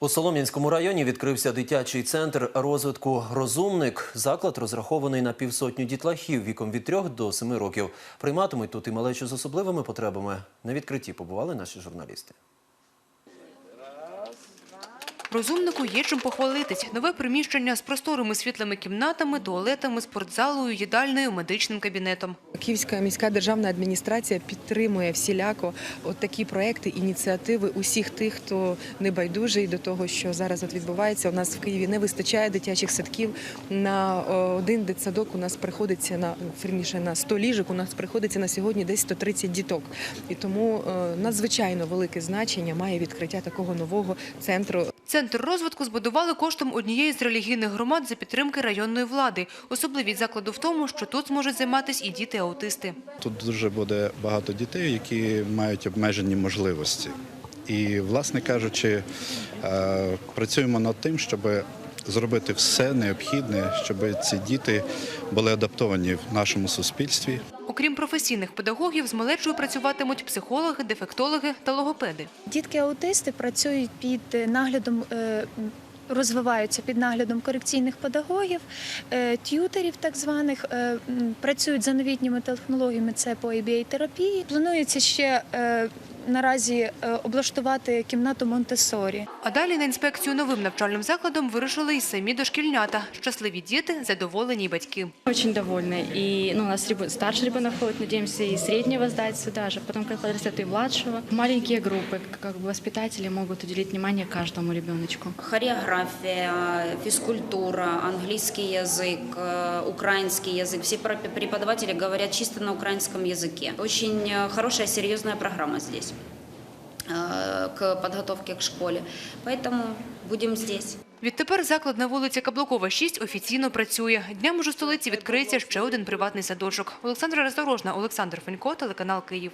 У Солом'янському районі відкрився дитячий центр розвитку Розумник. Заклад розрахований на півсотню дітлахів віком від 3 до 7 років. Прийматимуть тут і малечу з особливими потребами. На відкритті побували наші журналісти. Розумнику є чим похвалитись. Нове приміщення з просторими світлими кімнатами, туалетами, спортзалою, їдальнею, медичним кабінетом. Київська міська державна адміністрація підтримує всіляко от такі проекти, ініціативи усіх тих, хто не байдужий до того, що зараз от відбувається. У нас в Києві не вистачає дитячих садків. На один дитсадок у нас приходиться на фірніше на 100 ліжок. У нас приходиться на сьогодні десь 130 діток. І тому е, надзвичайно велике значення має відкриття такого нового центру. Центр розвитку збудували коштом однієї з релігійних громад за підтримки районної влади. Особливість закладу в тому, що тут зможуть займатися і діти-аутисти. Тут дуже буде багато дітей, які мають обмежені можливості. І, власне кажучи, е, працюємо над тим, щоб зробити все необхідне, щоб ці діти були адаптовані в нашому суспільстві. Окрім професійних педагогів, з малечою працюватимуть психологи, дефектологи та логопеди. Дітки-аутисти працюють під наглядом. е, Розвиваються під наглядом корекційних педагогів, е, т'ютерів так званих, е, працюють за новітніми технологіями, це по ABA-терапії. Планується ще наразі е, облаштувати кімнату Монтесорі. А далі на інспекцію новим навчальним закладом вирушили й самі дошкільнята. Щасливі діти, задоволені й батьки. Очень довольны. И ну, у нас ребо- старший ребенок ходит, надеемся, и среднего сдать сюда же. Потом, как подрастет, и младшего. Маленькие группы, как бы воспитатели могут уделить внимание каждому ребеночку. Хореография, физкультура, английский язык, э, украинский язык. Все преп- преподаватели говорят чисто на украинском языке. Очень э, хорошая, серьезная программа здесь э, к подготовке к школе. Поэтому будем здесь. Відтепер заклад на вулиці Каблукова, 6 офіційно працює. Днями ж у столиці відкриється ще один приватний садочок. Олександра Роздорожна, Олександр Фенько, телеканал Київ.